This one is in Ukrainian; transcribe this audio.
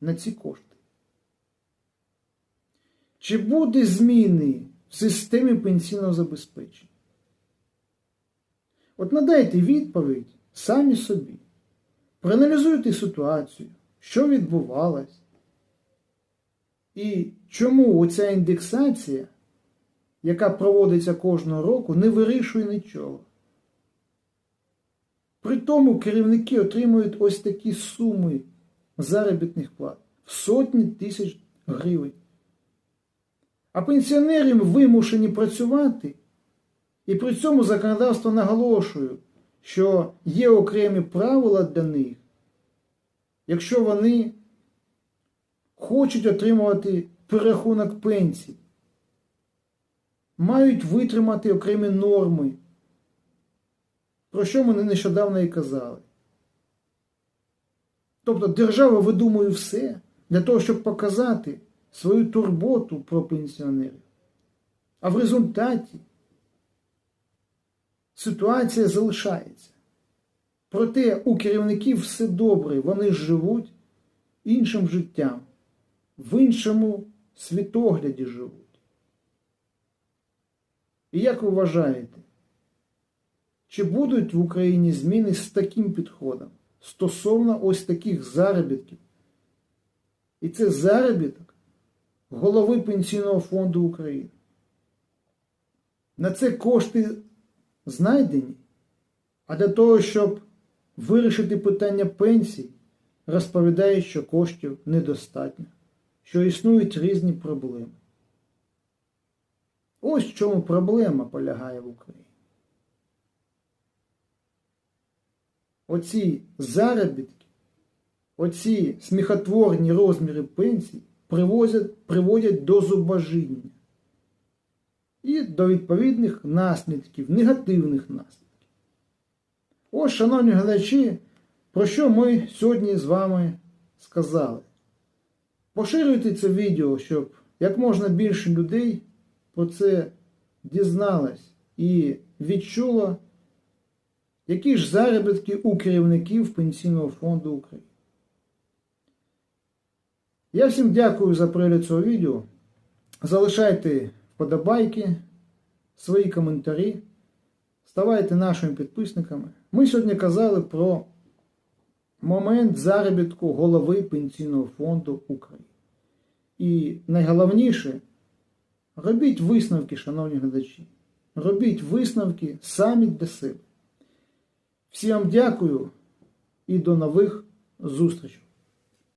на ці кошти? Чи буде зміни в системі пенсійного забезпечення? От надайте відповідь самі собі. Проаналізуйте ситуацію, що відбувалось, і чому оця індексація, яка проводиться кожного року, не вирішує нічого. При тому керівники отримують ось такі суми заробітних плат в сотні тисяч гривень. А пенсіонери вимушені працювати, і при цьому законодавство наголошує, що є окремі правила для них, якщо вони хочуть отримувати перерахунок пенсій, мають витримати окремі норми, про що ми нещодавно і казали. Тобто держава видумує все для того, щоб показати свою турботу про пенсіонерів. А в результаті ситуація залишається. Проте у керівників все добре, вони живуть іншим життям, в іншому світогляді живуть. І як ви вважаєте, чи будуть в Україні зміни з таким підходом стосовно ось таких заробітків? І це заробіток голови Пенсійного фонду України. На це кошти знайдені, а для того, щоб вирішити питання пенсій, розповідає, що коштів недостатньо, що існують різні проблеми. Ось в чому проблема полягає в Україні. Оці заробітки, оці сміхотворні розміри пенсій привозять, приводять до зубожіння і до відповідних наслідків, негативних наслідків. Ось, шановні глядачі, про що ми сьогодні з вами сказали. Поширюйте це відео, щоб як можна більше людей про це дізналось і відчуло, які ж заробітки у керівників Пенсійного фонду України. Я всім дякую за перегляд цього відео. Залишайте вподобайки, свої коментарі, ставайте нашими підписниками. Ми сьогодні казали про момент заробітку голови Пенсійного фонду України. І найголовніше, робіть висновки, шановні глядачі. Робіть висновки самі для себе. Всім дякую і до нових зустрічей.